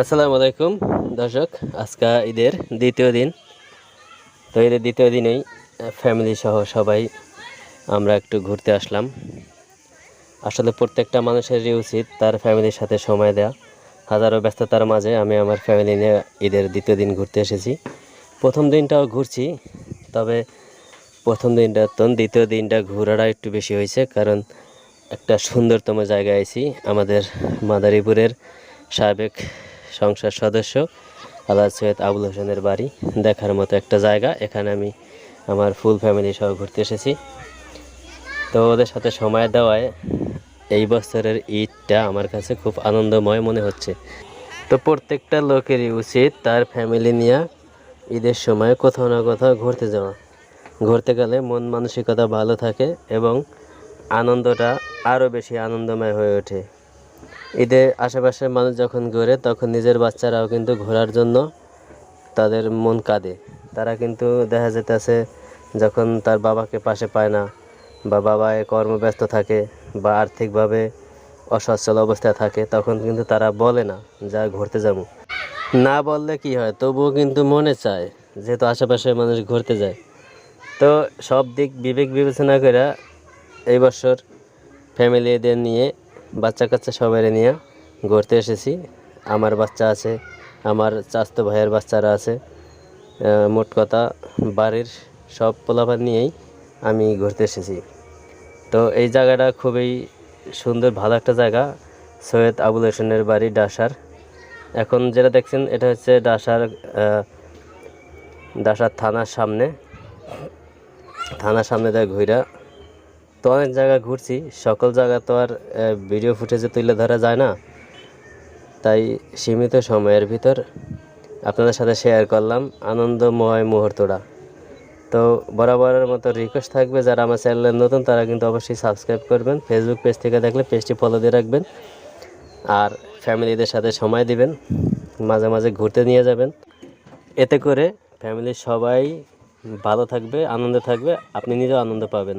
আসসালামু আলাইকুম, দর্শক, আজকে ঈদের দ্বিতীয় দিন। তো ঈদের দ্বিতীয় দিনেই ফ্যামিলি সহ সবাই আমরা একটু ঘুরতে আসলাম। আসলে প্রত্যেকটা মানুষেরই উচিত তার ফ্যামিলির সাথে সময় দেওয়া হাজারো ব্যস্ততার মাঝে আমি আমার ফ্যামিলি নিয়ে ঈদের দ্বিতীয় দিন ঘুরতে এসেছি। প্রথম দিনটাও ঘুরছি, তবে প্রথম দিনটা তো দ্বিতীয় দিনটা ঘোরাটা একটু বেশি হয়েছে, কারণ একটা সুন্দরতম জায়গায় আছি আমাদের মাদারীপুরের সাবেক সংসদ সদস্য আল্লাহ সৈয়দ আবুল হোসেনের বাড়ি দেখার মতো একটা জায়গা। এখানে আমি আমার ফুল ফ্যামিলি সহ ঘুরতে এসেছি। তো ওদের সাথে সময় দেওয়ায় এই বছরের ঈদটা আমার কাছে খুব আনন্দময় মনে হচ্ছে। তো প্রত্যেকটা লোকেরই উচিত তার ফ্যামিলি নিয়ে ঈদের সময় কোথাও না কোথাও ঘুরতে যাওয়া। ঘুরতে গেলে মন মানসিকতা ভালো থাকে এবং আনন্দটা আরও বেশি আনন্দময় হয়ে ওঠে। ঈদে আশেপাশের মানুষ যখন ঘোরে, তখন নিজের বাচ্চারাও কিন্তু ঘোরার জন্য তাদের মন কাঁদে। তারা কিন্তু দেখা যেতেছে যখন তার বাবাকে পাশে পায় না বা বাবা এ কর্মব্যস্ত থাকে বা আর্থিকভাবে অসচ্ছল অবস্থায় থাকে, তখন কিন্তু তারা বলে না, যা ঘুরতে যাব। না বললে কি হয়? তবুও কিন্তু মনে চায় যেহেতু আশেপাশের মানুষ ঘুরতে যায়। তো সব দিক বিবেক বিবেচনা করে এই বছর ফ্যামিলিদের নিয়ে বাচ্চা কাচ্চা সবাই নিয়ে ঘুরতে এসেছি। আমার বাচ্চা আছে, আমার চাস্তো ভাইয়ের বাচ্চারা আছে। মোট কথা বাড়ির সব পোলাপান নিয়েই আমি ঘুরতে এসেছি। তো এই জায়গাটা খুবই সুন্দর, ভালো একটা জায়গা। সৈয়দ আবুল হোসেনের বাড়ি ডাসার। এখন যেটা দেখছেন, এটা হচ্ছে ডাসার ডাসার থানার সামনে। থানার সামনে দেয় ঘুরা তো অনেক জায়গা ঘুরছি, সকল জায়গা তো আর ভিডিও ফুটেজে তুলে ধরা যায় না। তাই সীমিত সময়ের ভিতর আপনাদের সাথে শেয়ার করলাম আনন্দময় মুহূর্তটা। তো বরাবরের মতো রিকোয়েস্ট থাকবে, যারা আমার চ্যানেলে নতুন, তারা কিন্তু অবশ্যই সাবস্ক্রাইব করবেন। ফেসবুক পেজ থেকে দেখলে পেজটি ফলো দিয়ে রাখবেন। আর ফ্যামিলিদের সাথে সময় দিবেন, মাঝে মাঝে ঘুরতে নিয়ে যাবেন। এতে করে ফ্যামিলির সবাই ভালো থাকবে, আনন্দে থাকবে, আপনি নিজেও আনন্দ পাবেন।